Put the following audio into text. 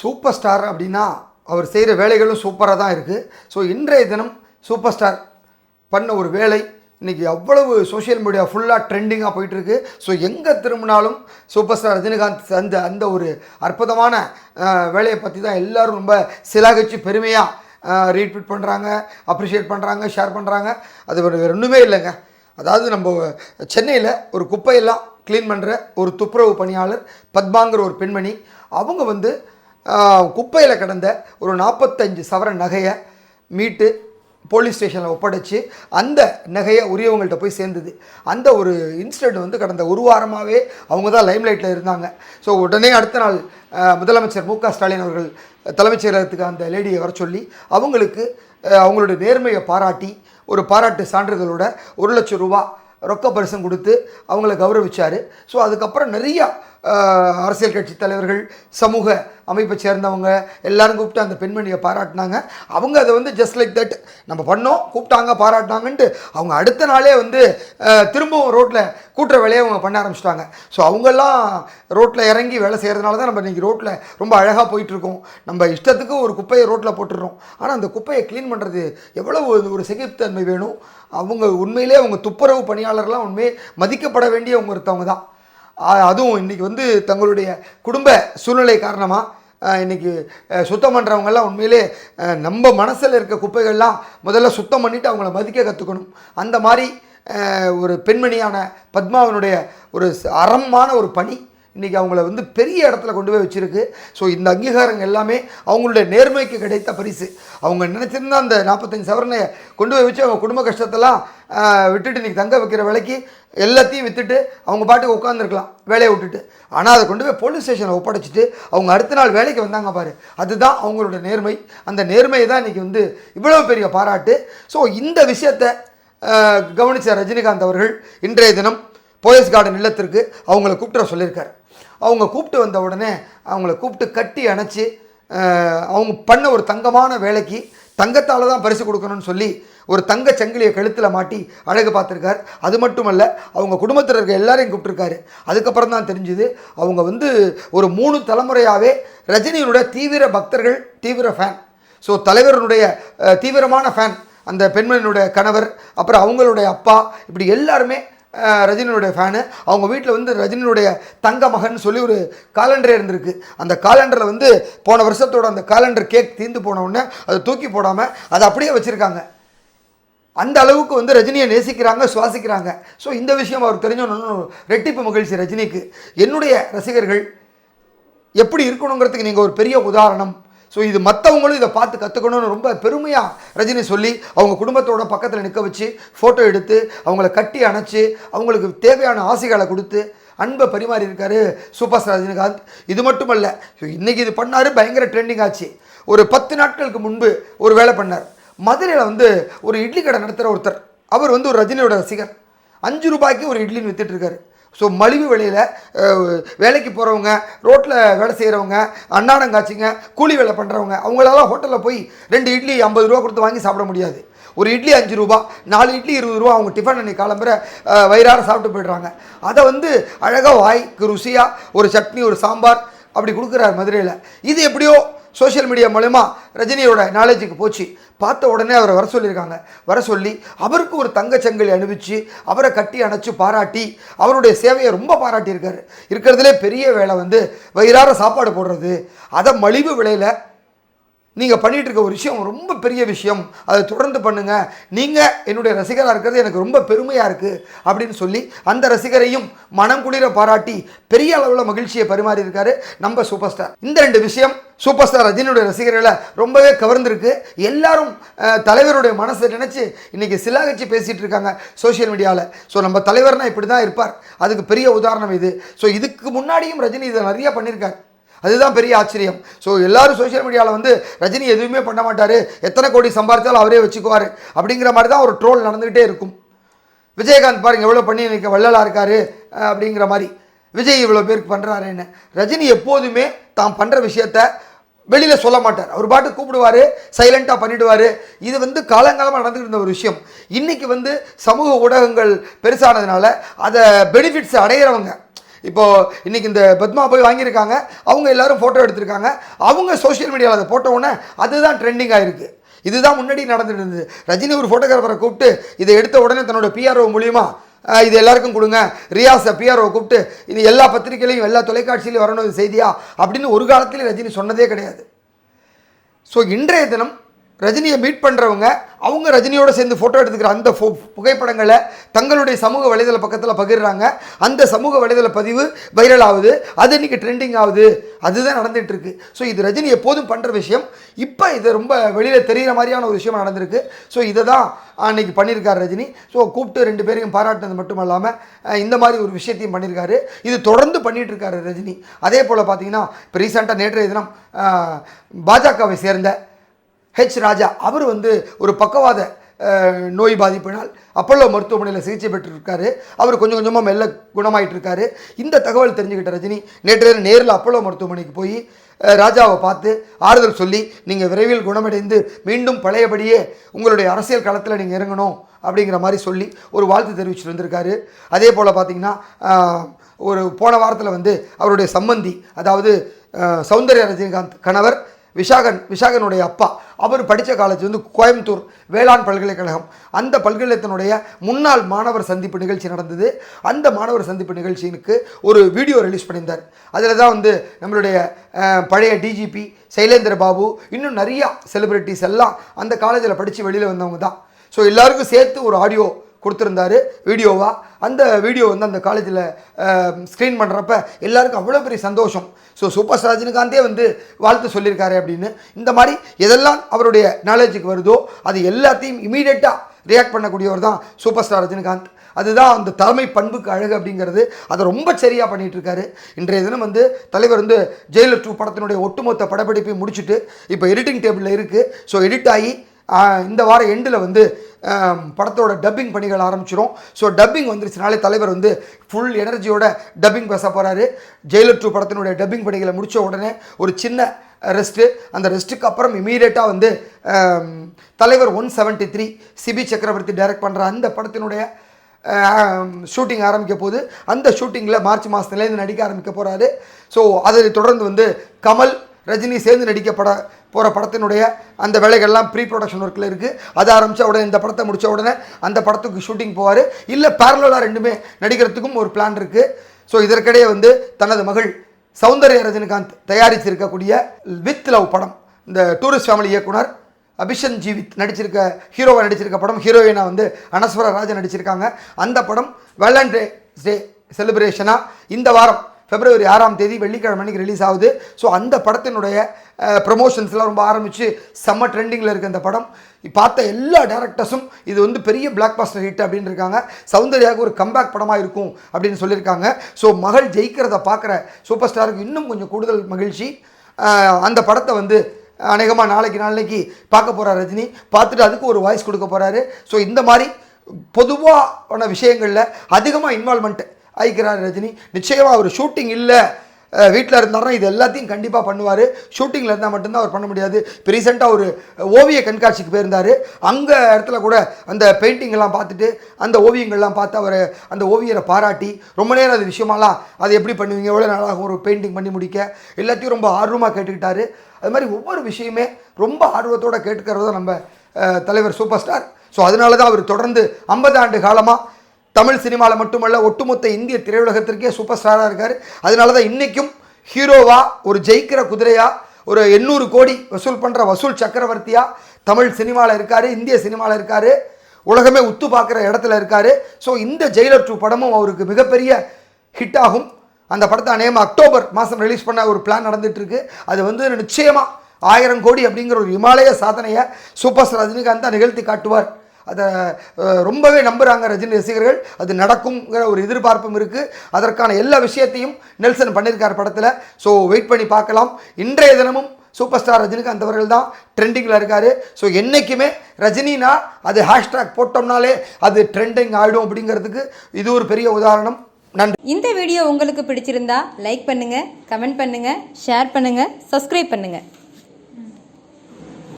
Super star அப்படின்னா அவர் செய்கிற வேலைகளும் சூப்பராக தான் இருக்குது ஸோ இன்றைய தினம் சூப்பர் ஸ்டார் பண்ண ஒரு வேலை இன்றைக்கி அவ்வளவு சோஷியல் மீடியா ஃபுல்லாக ட்ரெண்டிங்காக போயிட்டுருக்கு. ஸோ எங்கே திரும்பினாலும் சூப்பர் ஸ்டார் ரஜினிகாந்த் அந்த அந்த ஒரு அற்புதமான வேலையை பற்றி தான் எல்லோரும் ரொம்ப சிலாகிச்சு பெருமையாக ரீட்வீட் பண்ணுறாங்க அப்ரிஷியேட் பண்ணுறாங்க ஷேர் பண்ணுறாங்க அது ஒரு வேறு ஒன்றுமே இல்லைங்க. அதாவது நம்ம சென்னையில் ஒரு குப்பையெல்லாம் க்ளீன் பண்ணுற ஒரு துப்புரவு பணியாளர் பத்மாங்கிற ஒரு பெண்மணி அவங்க வந்து குப்பையில் கிடந்த ஒரு நாற்பத்தஞ்சு சவர நகையை மீட்டு போலீஸ் ஸ்டேஷனில் ஒப்படைச்சு அந்த நகையை உரியவங்கள்ட்ட போய் சேர்ந்தது. அந்த ஒரு இன்சிடெண்ட் வந்து கடந்த ஒரு வாரமாகவே அவங்க தான் லைம்லைட்டில் இருந்தாங்க. ஸோ உடனே அடுத்த நாள் முதலமைச்சர் மு க ஸ்டாலின் அவர்கள் தலைமைச் செயலகத்துக்கு அந்த லேடியை வர சொல்லி அவங்களுக்கு அவங்களுடைய நேர்மையை பாராட்டி ஒரு பாராட்டு சான்றிதழோட ஒரு லட்சம் ரூபா ரொக்க பரிசம் கொடுத்து அவங்கள கௌரவிச்சார். ஸோ அதுக்கப்புறம் நிறையா அரசியல் கட்சி தலைவர்கள் சமூக அமைப்பை சேர்ந்தவங்க எல்லாரும் கூப்பிட்டு அந்த பெண்மணியை பாராட்டினாங்க. அவங்க அதை வந்து ஜஸ்ட் லைக் தட் நம்ம பண்ணோம் கூப்பிட்டாங்க பாராட்டினாங்கன்ட்டு அவங்க அடுத்த நாளே வந்து திரும்பவும் ரோட்டில் கூட்டுற வேலையை அவங்க பண்ண ஆரம்பிச்சிட்டாங்க. ஸோ அவங்கெல்லாம் ரோட்டில் இறங்கி வேலை செய்கிறதுனால தான் நம்ம இன்றைக்கி ரோட்டில் ரொம்ப அழகாக போயிட்டுருக்கோம். நம்ம இஷ்டத்துக்கு ஒரு குப்பையை ரோட்டில் போட்டுடுறோம். ஆனால் அந்த குப்பையை க்ளீன் பண்ணுறது எவ்வளோ ஒரு- ஒரு சகிப்புத்தன்மை வேணும்? அவங்க உண்மையிலே அவங்க துப்புரவு பணியாளர்லாம் உண்மையே மதிக்கப்பட வேண்டிய அவங்க ஒருத்தவங்க தான். அதுவும் இன்றைக்கி வந்து தங்களுடைய குடும்ப சூழ்நிலை காரணமாக இன்றைக்கி சுத்தம் பண்ணுறவங்கெல்லாம் உண்மையிலே நம்ம மனசில் இருக்க குப்பைகள்லாம் முதல்ல சுத்தம் பண்ணிவிட்டு அவங்கள மதிக்க கற்றுக்கணும் அந்த மாதிரி ஒரு பெண்மணியான பத்மாவனுடைய ஒரு அறமான ஒரு பணி இன்றைக்கி அவங்கள வந்து பெரிய இடத்துல கொண்டு போய் வச்சுருக்கு. ஸோ இந்த அங்கீகாரங்கள் எல்லாமே அவங்களுடைய நேர்மைக்கு கிடைத்த பரிசு. அவங்க நினச்சிருந்தா அந்த நாற்பத்தஞ்சு சவரனை கொண்டு போய் வச்சு அவங்க குடும்ப கஷ்டத்தெல்லாம் விட்டுட்டு இன்றைக்கி தங்க வைக்கிற விலைக்கு எல்லாத்தையும் விற்றுட்டு அவங்க பாட்டுக்கு உட்காந்துருக்கலாம் வேலையை விட்டுட்டு. ஆனால் அதை கொண்டு போய் போலீஸ் ஸ்டேஷனில் ஒப்படைச்சிட்டு அவங்க அடுத்த நாள் வேலைக்கு வந்தாங்க பாரு. அதுதான் அவங்களோட நேர்மை. அந்த நேர்மையை தான் இன்றைக்கி வந்து இவ்வளோ பெரிய பாராட்டு. ஸோ இந்த விஷயத்தை கவனித்த கவனிச்ச ரஜினிகாந்த் அவர்கள் இன்றைய தினம் போயஸ் கார்டன் இல்லத்திற்கு அவங்கள கூப்பிட்டு சொல்லியிருக்காரு. அவங்க கூப்பிட்டு வந்த உடனே அவங்கள கூப்பிட்டு கட்டி அணைச்சி அவங்க பண்ண ஒரு தங்கமான வேலைக்கு தங்கத்தால் தான் பரிசு கொடுக்கணும்னு சொல்லி ஒரு தங்க சங்கிலியை கழுத்தில் மாட்டி அழகு பார்த்துருக்கார். அது மட்டுமல்ல அவங்க குடும்பத்தில் இருக்க எல்லாரையும் கூப்பிட்டுருக்காரு. அதுக்கப்புறம் தான் தெரிஞ்சுது அவங்க வந்து ஒரு மூணு தலைமுறையாகவே ரஜினியினுடைய தீவிர பக்தர்கள் தீவிர ஃபேன் ஸோ தலைவருடைய தீவிரமான ஃபேன் அந்த பெண்மணியினுடைய கணவர் அப்புறம் அவங்களுடைய அப்பா இப்படி எல்லாருமே ரஜினியுடைய ஃபேனு அவங்க வீட்டில் வந்து ரஜினியுடைய தங்க மகன் சொல்லி ஒரு காலண்டரே இருந்திருக்கு. அந்த காலண்டரில் வந்து போன வருஷத்தோட அந்த காலண்டர் கேக் தீர்ந்து போன உடனே அதை தூக்கி போடாமல் அதை அப்படியே வச்சுருக்காங்க. அந்த அளவுக்கு வந்து ரஜினியை நேசிக்கிறாங்க சுவாசிக்கிறாங்க. ஸோ இந்த விஷயம் அவர் தெரிஞ்சோன்னு ரெட்டிப்பு மகிழ்ச்சி ரஜினிக்கு. என்னுடைய ரசிகர்கள் எப்படி இருக்கணுங்கிறதுக்கு நீங்கள் ஒரு பெரிய உதாரணம். ஸோ இது மற்றவங்களும் இதை பார்த்து கற்றுக்கணும்னு ரொம்ப பெருமையாக ரஜினி சொல்லி அவங்க குடும்பத்தோட பக்கத்தில் நிற்க வச்சு ஃபோட்டோ எடுத்து அவங்கள கட்டி அணைச்சி அவங்களுக்கு தேவையான ஆசைகளை கொடுத்து அன்பை பரிமாறி இருக்காரு சூப்பர் ஸ்டார் ரஜினிகாந்த். இது மட்டுமல்ல ஸோ இன்றைக்கி இது பண்ணார் பயங்கர ட்ரெண்டிங் ஆச்சு. ஒரு பத்து நாட்களுக்கு முன்பு ஒரு வேலை பண்ணார். மதுரையில் வந்து ஒரு இட்லி கடை நடத்துகிற ஒருத்தர். அவர் வந்து ஒரு ரஜினியோட ரசிகர். அஞ்சு ரூபாய்க்கு ஒரு இட்லின்னு வித்துட்டு இருக்காரு. ஸோ மலிவு விலையில் வேலைக்கு போகிறவங்க ரோட்டில் வேலை செய்கிறவங்க அன்னாடம் கூலி வேலை பண்ணுறவங்க அவங்களால ஹோட்டலில் போய் ரெண்டு இட்லி ஐம்பது ரூபா கொடுத்து வாங்கி சாப்பிட முடியாது. ஒரு இட்லி அஞ்சு ரூபா நாலு இட்லி இருபது ரூபா அவங்க டிஃபன் அன்னைக்கு காலம்புற வயிறார சாப்பிட்டு போயிடுறாங்க. அதை வந்து அழகாக வாய்க்கு ருசியாக ஒரு சட்னி ஒரு சாம்பார் அப்படி கொடுக்குறாரு மதுரையில். இது எப்படியோ சோஷியல் மீடியா மூலயமா ரஜினியோட நாலேஜுக்கு போச்சு. பார்த்த உடனே அவரை வர சொல்லியிருக்காங்க. வர சொல்லி அவருக்கு ஒரு தங்கச்சங்கலி அனுப்பிச்சு அவரை கட்டி அணைச்சு பாராட்டி அவருடைய சேவையை ரொம்ப பாராட்டியிருக்காரு. இருக்கிறதுலே பெரிய வேலை வந்து வயிறார சாப்பாடு போடுறது. அதை மலிவு விலையில் நீங்கள் பண்ணிகிட்டு இருக்க ஒரு விஷயம் ரொம்ப பெரிய விஷயம். அதை தொடர்ந்து பண்ணுங்கள் நீங்கள் என்னுடைய ரசிகராக இருக்கிறது எனக்கு ரொம்ப பெருமையாக இருக்குது அப்படின்னு சொல்லி அந்த ரசிகரையும் மனம் குளிர பாராட்டி பெரிய அளவில் மகிழ்ச்சியை பரிமாறி இருக்காரு நம்ம சூப்பர் ஸ்டார். இந்த ரெண்டு விஷயம் சூப்பர் ஸ்டார் ரஜினியுடைய ரசிகர்களை ரொம்பவே கவர்ந்துருக்கு. எல்லாரும் தலைவருடைய மனசை நினச்சி இன்றைக்கி சிலாகச்சி பேசிகிட்டு இருக்காங்க சோஷியல் மீடியாவில் ஸோ நம்ம தலைவர்னால் இப்படி தான் இருப்பார். அதுக்கு பெரிய உதாரணம் இது. ஸோ இதுக்கு முன்னாடியும் ரஜினி இதை நிறையா பண்ணியிருக்கார். அதுதான் பெரிய ஆச்சரியம். ஸோ எல்லாரும் சோஷியல் மீடியாவில் வந்து ரஜினி எதுவுமே பண்ண மாட்டார். எத்தனை கோடி சம்பாதிச்சாலும் அவரே வச்சுக்குவார். அப்படிங்கிற மாதிரி தான் ஒரு ட்ரோல் நடந்துக்கிட்டே இருக்கும். விஜயகாந்த் பாருங்க எவ்வளோ பண்ணி இன்னைக்கு வள்ளலாக இருக்காரு அப்படிங்கிற மாதிரி. விஜய் இவ்வளோ பேருக்கு பண்ணுறாருன்னு ரஜினி எப்போதுமே தான் பண்ணுற விஷயத்த வெளியில் சொல்ல மாட்டார். அவர் பாட்டு கூப்பிடுவார் சைலண்ட்டாக பண்ணிவிடுவார் இது வந்து காலங்காலமாக நடந்துகிட்டு இருந்த ஒரு விஷயம். இன்றைக்கி வந்து சமூக ஊடகங்கள் பெருசானதுனால அதை பெனிஃபிட்ஸ் அடையிறவங்க இப்போ இன்னைக்கு இந்த பத்மா போய் வாங்கியிருக்காங்க அவங்க எல்லாரும் ஃபோட்டோ எடுத்திருக்காங்க. அவங்க சோஷியல் மீடியாவில் அதை போட்ட உடனே அதுதான் ட்ரெண்டிங் ஆயிருக்கு. இதுதான் முன்னாடி நடந்துட்டு இருந்தது ரஜினி ஒரு ஃபோட்டோகிராஃபரை கூப்பிட்டு இதை எடுத்த உடனே தன்னோட பிஆர்ஓ மூலியமாக இது எல்லாருக்கும் கொடுங்க. ரியாஸை பிஆர்ஓ கூப்பிட்டு இது எல்லா பத்திரிகையிலையும் எல்லா தொலைக்காட்சியிலையும் வரணும் இது செய்தியா? அப்படின்னு ஒரு காலத்தில் ரஜினி சொன்னதே கிடையாது. ஸோ இன்றைய தினம் ரஜினியை மீட் பண்ணுறவங்க அவங்க ரஜினியோட சேர்ந்து ஃபோட்டோ எடுத்துக்கிற அந்த ஃபோ புகைப்படங்களை தங்களுடைய சமூக வலைதள பக்கத்தில் பகிர்றாங்க. அந்த சமூக வலைதள பதிவு வைரல் ஆகுது. அது இன்னைக்கு ட்ரெண்டிங் ஆகுது. அதுதான் நடந்துகிட்ருக்கு ஸோ இது ரஜினி எப்போதும் பண்ணுற விஷயம். இப்போ இது ரொம்ப வெளியில் தெரிகிற மாதிரியான ஒரு விஷயம் நடந்திருக்கு. ஸோ இதை தான் அன்றைக்கி பண்ணியிருக்காரு ரஜினி. ஸோ கூப்பிட்டு ரெண்டு பேரையும் பாராட்டினது மட்டும் இல்லாமல் இந்த மாதிரி ஒரு விஷயத்தையும் பண்ணியிருக்காரு. இது தொடர்ந்து பண்ணிகிட்ருக்காரு ரஜினி. அதே போல் பார்த்தீங்கன்னா இப்போ ரீசெண்டாக நேற்றைய தினம் பாஜகவை சேர்ந்த ஹெச் ராஜா அவர் வந்து ஒரு பக்கவாத நோய் பாதிப்பினால் அப்பல்லோ மருத்துவமனையில் சிகிச்சை பெற்றிருக்காரு. அவர் கொஞ்சம் கொஞ்சமாக மெல்ல குணமாயிட்டு இருக்காரு இந்த தகவல் தெரிஞ்சுக்கிட்ட ரஜினி நேற்று நேரில் அப்பல்லோ மருத்துவமனைக்கு போய் ராஜாவை பார்த்து ஆறுதல் சொல்லி நீங்கள் விரைவில் குணமடைந்து மீண்டும் பழையபடியே உங்களுடைய அரசியல் களத்தில் நீங்கள் இறங்கணும் அப்படிங்கிற மாதிரி சொல்லி ஒரு வாழ்த்து தெரிவிச்சுட்டு வந்திருக்காரு. அதே போல் பார்த்தீங்கன்னா ஒரு போன வாரத்தில் வந்து அவருடைய சம்மந்தி அதாவது சௌந்தர்ய சௌந்தர்யா ரஜினிகாந்த் கணவர் விஷாகன் விஷாகனுடைய அப்பா. அவர் படித்த காலேஜ் வந்து கோயம்புத்தூர் வேளாண் பல்கலைக்கழகம். அந்த பல்கலைக்கழகத்தினுடைய முன்னாள் மாணவர் சந்திப்பு நிகழ்ச்சி நடந்தது. அந்த மாணவர் சந்திப்பு நிகழ்ச்சிக்கு ஒரு வீடியோ ரிலீஸ் பண்ணியிருந்தார். அதில் தான் வந்து நம்மளுடைய பழைய டிஜிபி சைலேந்திர பாபு இன்னும் நிறையா செலிப்ரிட்டிஸ் எல்லாம் அந்த காலேஜில் படித்து வெளியில் வந்தவங்க தான். ஸோ எல்லாருக்கும் சேர்த்து ஒரு ஆடியோ கொடுத்துருந்தாரு வீடியோவாக அந்த வீடியோ வந்து அந்த காலேஜில் ஸ்க்ரீன் பண்ணுறப்ப எல்லாருக்கும் அவ்வளோ பெரிய சந்தோஷம். ஸோ சூப்பர் ஸ்டார் ரஜினிகாந்தே வந்து வாழ்த்து சொல்லியிருக்காரு அப்படின்னு. இந்த மாதிரி எதெல்லாம் அவருடைய நாலேஜுக்கு வருதோ அது எல்லாத்தையும் இமீடியட்டாக ரியாக்ட் பண்ணக்கூடியவர் தான் சூப்பர் ஸ்டார் ரஜினிகாந்த். அதுதான் அந்த தலைமை பண்புக்கு அழகு அப்படிங்கிறது. அதை ரொம்ப சரியாக பண்ணிட்டு இருக்காரு இன்றைய தினம் வந்து தலைவர் வந்து ஜெயிலர் டூ படத்தினுடைய ஒட்டுமொத்த படப்பிடிப்பை முடிச்சுட்டு இப்போ எடிட்டிங் டேபிளில் இருக்குது ஸோ எடிட் ஆகி இந்த வார எண்டில் வந்து படத்தோட டப்பிங் பணிகள் ஆரம்பிச்சிடும் ஸோ டப்பிங் வந்துருச்சுனாலே தலைவர் வந்து ஃபுல் எனர்ஜியோட டப்பிங் பேச போகிறாரு ஜெயிலர் டூ படத்தினுடைய டப்பிங் பணிகளை முடித்த உடனே ஒரு சின்ன ரெஸ்ட்டு அந்த ரெஸ்ட்டுக்கு அப்புறம் இமீடியட்டாக வந்து தலைவர் one seventy three Cibi Chakravarthi direct பண்ணுற அந்த படத்தினுடைய ஷூட்டிங் ஆரம்பிக்க போது அந்த ஷூட்டிங்கில் மார்ச் மாதத்துலேருந்து நடிக்க ஆரம்பிக்க போகிறாரு ஸோ அதை தொடர்ந்து வந்து கமல் ரஜினி சேர்ந்து நடிக்கப்பட போகிற படத்தினுடைய அந்த வேலைகள்லாம் ப்ரீ ப்ரொடக்ஷன் ஒர்க்கில் இருக்குது அதை ஆரம்பித்த உடனே இந்த படத்தை முடித்த உடனே அந்த படத்துக்கு ஷூட்டிங் போவார். இல்லை பேரலாக ரெண்டுமே நடிக்கிறதுக்கும் ஒரு பிளான் இருக்குது ஸோ இதற்கிடையே வந்து தனது மகள் சௌந்தர்ய ரஜினிகாந்த் தயாரிச்சிருக்கக்கூடிய வித் லவ் படம் இந்த டூரிஸ்ட் ஃபேமிலி இயக்குனர் அபிஷன் ஜீவித் நடிச்சிருக்க ஹீரோவாக நடிச்சிருக்க படம் ஹீரோயினாக வந்து அனஸ்வர ராஜா நடிச்சிருக்காங்க. அந்த படம் வேலண்டைன்ஸ் டே செலிப்ரேஷனாக இந்த வாரம் பிப்ரவரி ஆறாம் தேதி வெள்ளிக்கிழமை அன்னைக்கு ரிலீஸ் ஆகுது. ஸோ அந்த படத்தினுடைய ப்ரமோஷன்ஸ்லாம் ரொம்ப ஆரம்பித்து செம்ம ட்ரெண்டிங்கில் இருக்க அந்த படம். பார்த்த எல்லா டேரக்டர்ஸும் இது வந்து பெரிய பிளாக் பாஸ்டர் ஹிட் அப்படின்னு இருக்காங்க. சௌந்தர்யாவுக்கு ஒரு கம்பேக் படமாக இருக்கும் அப்படின்னு சொல்லியிருக்காங்க. ஸோ மகள் ஜெயிக்கிறத பார்க்குற சூப்பர் ஸ்டாருக்கு இன்னும் கொஞ்சம் கூடுதல் மகிழ்ச்சி. அந்த படத்தை வந்து அநேகமாக நாளைக்கு நாளைக்கு பார்க்க போகிறார் ரஜினி. பார்த்துட்டு அதுக்கு ஒரு வாய்ஸ் கொடுக்க போகிறாரு ஸோ இந்த மாதிரி பொதுவான விஷயங்களில் அதிகமாக இன்வால்மெண்ட்டு ஐக்கிறார் ரஜினி. நிச்சயமாக அவர் ஷூட்டிங் இல்லை. வீட்டில் இருந்தாருன்னா இது எல்லாத்தையும் கண்டிப்பாக பண்ணுவார். ஷூட்டிங்கில் இருந்தால் மட்டும்தான் அவர் பண்ண முடியாது. இப்போ ரீசெண்டாக ஒரு ஓவிய கண்காட்சிக்கு போயிருந்தார். அங்கே இடத்துல கூட அந்த பெயிண்டிங்கெல்லாம் பார்த்துட்டு அந்த ஓவியங்கள்லாம் பார்த்து அவர் அந்த ஓவியரை பாராட்டி ரொம்ப நேரம் அது விஷயமாலாம் அதை எப்படி பண்ணுவீங்க? எவ்வளோ நாளாகும் ஒரு பெயிண்டிங் பண்ணி முடிக்க? எல்லாத்தையும் ரொம்ப ஆர்வமாக கேட்டுக்கிட்டாரு. அது மாதிரி ஒவ்வொரு விஷயமே ரொம்ப ஆர்வத்தோடு கேட்டுக்கிறது நம்ம தலைவர் சூப்பர் ஸ்டார் ஸோ அதனால தான் அவர் தொடர்ந்து ஐம்பது ஆண்டு காலமாக தமிழ் சினிமாவில் மட்டுமல்ல ஒட்டுமொத்த இந்திய திரையுலகத்திற்கே சூப்பர் ஸ்டாராக இருக்கார். அதனால தான் இன்றைக்கும் ஹீரோவா ஒரு ஜெயிக்கிற குதிரையா ஒரு எண்ணூறு கோடி வசூல் பண்ணுற வசூல் சக்கரவர்த்தியா தமிழ் சினிமாவில் இருக்கார் இந்திய சினிமாவில் இருக்கார் உலகமே உத்து பார்க்குற இடத்துல இருக்கார். ஸோ இந்த ஜெயிலர் டூ படமும் அவருக்கு மிகப்பெரிய ஹிட் ஆகும். அந்த படத்தை அநேகமாக அக்டோபர் மாதம் ரிலீஸ் பண்ண ஒரு பிளான் நடந்துகிட்ருக்கு அது வந்து நிச்சயமாக ஆயிரம் கோடி அப்படிங்கிற ஒரு இமாலய சாதனையை சூப்பர் ஸ்டார் ரஜினிகாந்த் தான் நிகழ்த்தி காட்டுவார். அதை ரொம்பவே நம்புகிறாங்க ரஜினி ரசிகர்கள். அது நடக்குங்கிற ஒரு எதிர்பார்ப்பும் இருக்குது அதற்கான எல்லா விஷயத்தையும் நெல்சன் பண்ணியிருக்கார் படத்தில். ஸோ வெயிட் பண்ணி பார்க்கலாம். இன்றைய தினமும் சூப்பர் ஸ்டார் ரஜினிகாந்த் அவர்கள் தான் ட்ரெண்டிங்கில் இருக்கார். ஸோ என்றைக்குமே ரஜினினா அது ஹேஷ்டாக் போட்டோம்னாலே அது ட்ரெண்டிங் ஆகிடும் அப்படிங்கிறதுக்கு இது ஒரு பெரிய உதாரணம். நன்றி. இந்த வீடியோ உங்களுக்கு பிடிச்சிருந்தா லைக் பண்ணுங்கள் கமெண்ட் பண்ணுங்கள் ஷேர் பண்ணுங்கள் சப்ஸ்கிரைப் பண்ணுங்கள்